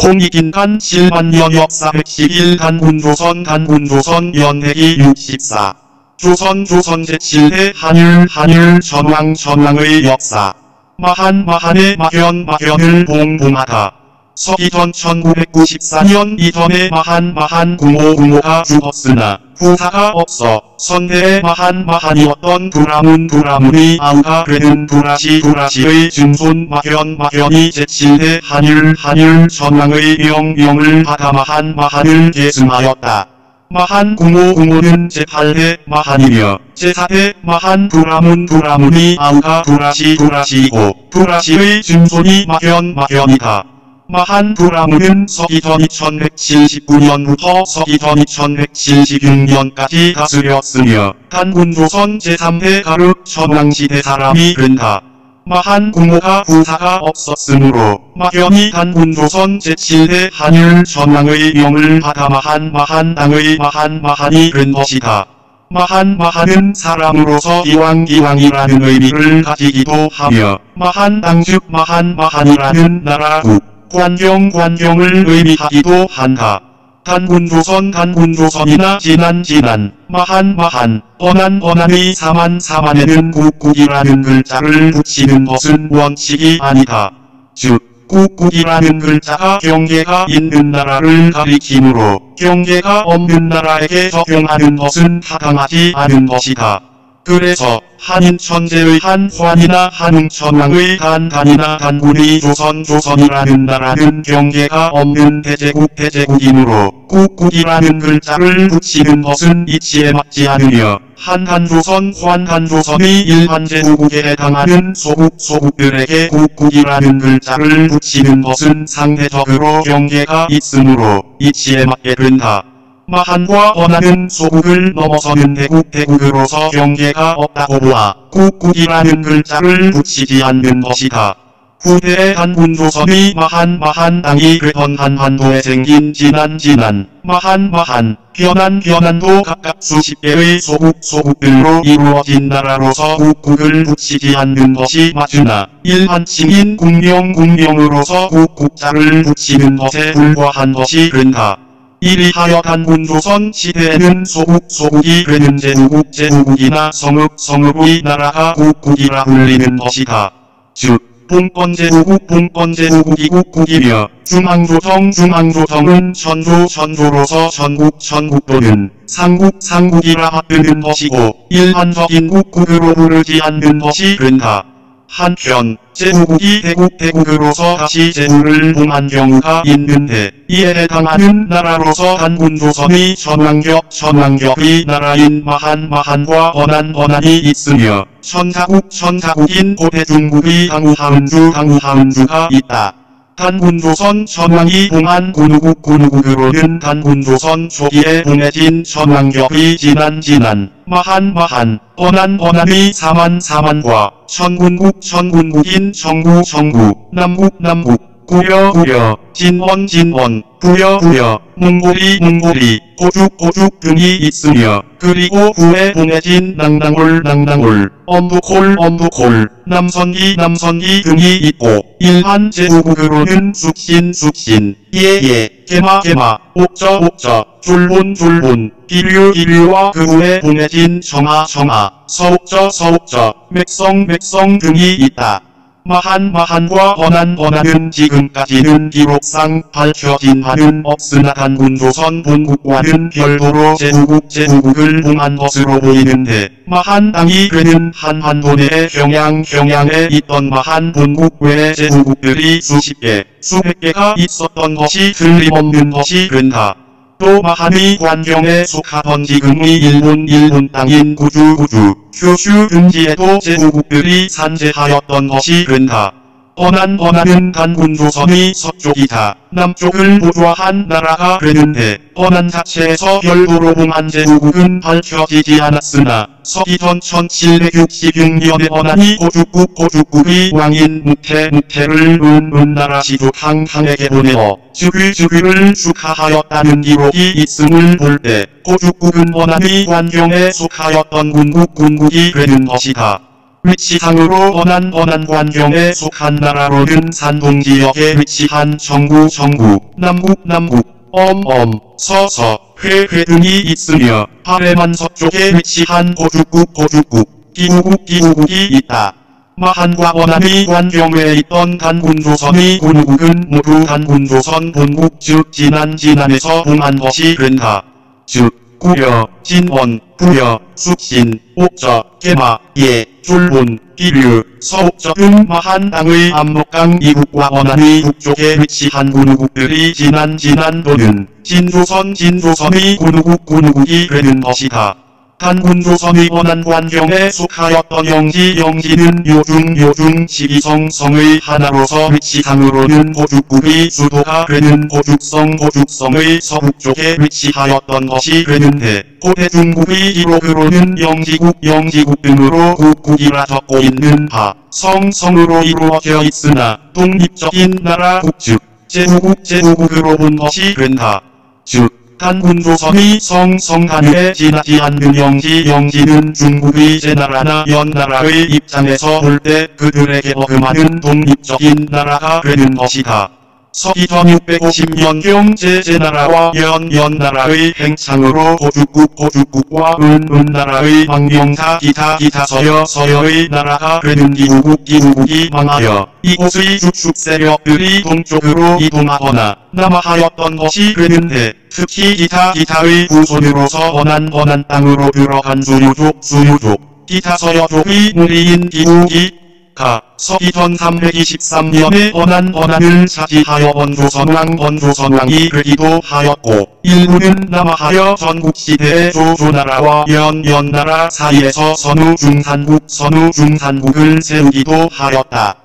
홍익인간 실만년 역사 111 단군조선 단군조선 연대기 64 조선 조선 제7대 한율 한율 전왕 전왕의 역사. 마한 마한의 마현 마현을 봉봉하다. 서기전 1994년 이전에 마한 마한 구모 구모가 죽었으나 후사가 없어 선대의 마한 마한이었던 두라문 두라문이 아우가 되는 두라시 두라시의 증손 마현 마현이 제7대 한율 한율 전왕의 명명을 받아 마한 마한을 계승하였다. 마한 구모 구모는 제8대 마한이며 제4대 마한 두라문 두라문이 아우가 두라시 두라시이고 두라시의 증손이 마현 마현이다. 마한 두라문은 서기전 2179년부터 서기전 2176년까지 다스렸으며 단군 조선 제3대 가륵 전왕시대 사람이 된다. 마한 구모가 부사가 없었으므로 마현이 단군 조선 제7대 한율 전왕의 명을 받아 마한 마한 땅의 마한 마한이 된 것이다. 마한 마한은 사람으로서 이왕 이왕이라는 의미를 가지기도 하며 마한 땅즉 마한 마한이라는 나라국 관경 관경을 의미하기도 한다. 단군조선 단군조선이나 지난 지난 마한 마한 어난 어난의 사만 사만에는 국국이라는 글자를 붙이는 것은 원칙이 아니다. 즉 국국이라는 글자가 경계가 있는 나라를 가리키므로 경계가 없는 나라에게 적용하는 것은 타당하지 않은 것이다. 그래서 한인 천재의 한환이나 한웅천왕의 단단이나 단군의 조선 조선이라는 나라는 경계가 없는 대제국 대제국이므로 국국이라는 글자를 붙이는 것은 이치에 맞지 않으며 한한조선 환한조선의 일반 제국에 해당하는 소국 소국들에게 국국이라는 글자를 붙이는 것은 상대적으로 경계가 있으므로 이치에 맞게 된다. 마한과 원하는 소국을 넘어서는 대국 대국으로서 경계가 없다고 보아 국국이라는 글자를 붙이지 않는 것이다. 후대의 한군 조선의 마한 마한 땅이 되던 한반도에 생긴 지난 지난 마한 마한 변한 변한도 각각 수십 개의 소국 소국들로 이루어진 나라로서 국국을 붙이지 않는 것이 맞으나 일반칭인 국명 국명으로서 국국자를 붙이는 것에 불과한 것이 된다. 이리하여 단군조선 시대에는 소국 소국이 되는 제후국 제후국이나 성읍 성읍의 나라가 국국이라 불리는 것이다. 즉 본권 제후국 본권 제후국이 국국이며 중앙조정 중앙조정은 천조 천조로서 전국 전국 또는 상국 상국이라 하는 것이고 일반적인 국국으로 부르지 않는 것이 된다. 한편 제후국이 대국 대국으로서 다시 제후를 봉한 경우가 있는데 이에 해당하는 나라로서 단군 조선의 전왕격 전왕격의 나라인 마한 마한과 언한 언한이 있으며 천자국 천자국인 고대 중국의 당우하은주 당우하은주가 있다. 단군조선 전왕이 봉한 군우국 군우국으로는 단군조선 초기에 봉해진 전왕격의 지난 지난 마한 마한 언한 언한의 사만 사만과 천군국 천군국인 정구 정구 남국 남국 구려 구려 진원 진원 부여 부여. 몽골이 몽골이 고죽 고죽 등이 있으며 그리고 후에 봉해진 낭낭올 낭낭올 엄두콜 엄두콜. 남선기 남선기 등이 있고 일반 제후국으로는 숙신 숙신. 예예. 개마 개마. 옥저 옥저. 줄본 줄본. 비류 비류와 그 후에 봉해진 정하 정하 서옥저 서옥저. 맥성 맥성 등이 있다. 마한 마한과 언한 언한은 지금까지는 기록상 밝혀진 바는 없으나 단군조선 본국과는 별도로 제후국 제후국을 봉한 것으로 보이는데 마한 땅이 되는 한반도 내의 평양 평양에 있던 마한 본국 외의 제후국들이 수십 개 수백 개가 있었던 것이 틀림없는 것이 된다. 또 마한의 관경에 속하던 지금의 일본 일본 땅인 구주 구주 규슈 등지에도 제후국들이 산재하였던 것이 된다. 언한 언한은 단군 조선의 서쪽이다. 남쪽을 보좌한 나라가 되는데 언한 자체에서 별도로 봉한 제후국은 밝혀지지 않았으나 서기전 1766년에 언한이 고죽국 고죽국의 왕인 무태 무태를 은은나라 시주 항항에게 보내어 즉위 즉위를 축하하였다는 기록이 있음을 볼 때 고죽국은 언한의 관경에 속하였던 군국 군국이 되는 것이다. 위치상으로 번안 번안 관경에 속한 나라로는 산동 지역에 위치한 정구 정구, 남국 남국, 엄엄, 서서, 회회 등이 있으며 하래만 서쪽에 위치한 고죽국 고죽국, 기구국 기구국이 있다. 마한과 원안이 관경에 있던 단군조선의 군우국은 모두 단군조선 본국 즉 진안 진안에서 봉한 것이 된다. 즉 구여, 진원, 부여, 숙신, 옥저, 개마, 예, 줄본, 기류, 서옥저 등 마한 땅의 압록강 이국과 원안의 북쪽에 위치한 군우국들이 진안 진안도는 진조선 진조선의 군우국 군우국이 되는 것이다. 한군조선의 원한 관경에 속하였던 영지 영지는 요중 요중 시기성성의 하나로서 위치상으로는 고죽국이 수도가 되는 고죽성 고죽성의 서북쪽에 위치하였던 것이 되는데 고대 중국의 기록으로는 영지국 영지국 등으로 국국이라 적고 있는 바 성성으로 이루어져 있으나 독립적인 나라 국즉 제후국 제후국으로 본 것이 된다. 즉 한군조선의 성성간에 지나지 않는 영지 영지는 중국의 제나라나 연나라의 입장에서 볼 때 그들에게 어금하는 독립적인 나라가 되는 것이다. 서기전 650년경 제제나라와 연연나라의 행창으로 고죽국 고죽국과 은은나라의 망명사 기타 기타 서여 서여의 나라가 되는 기후국 기후국이 망하여 이곳의 주축 세력들이 동쪽으로 이동하거나 남하하였던 것이 되는데 특히 기타 기타의 후손으로서 원한 원한 땅으로 들어간 수유족 수유족 기타 서여족의 무리인 기후기 가 서기전 323년에 원한 원한을 차지하여 원조선왕 원조선왕이 되기도 하였고 일부는 남하하여 전국시대의 조조나라와 연연나라 사이에서 선우 중산국 선우 중산국을 세우기도 하였다.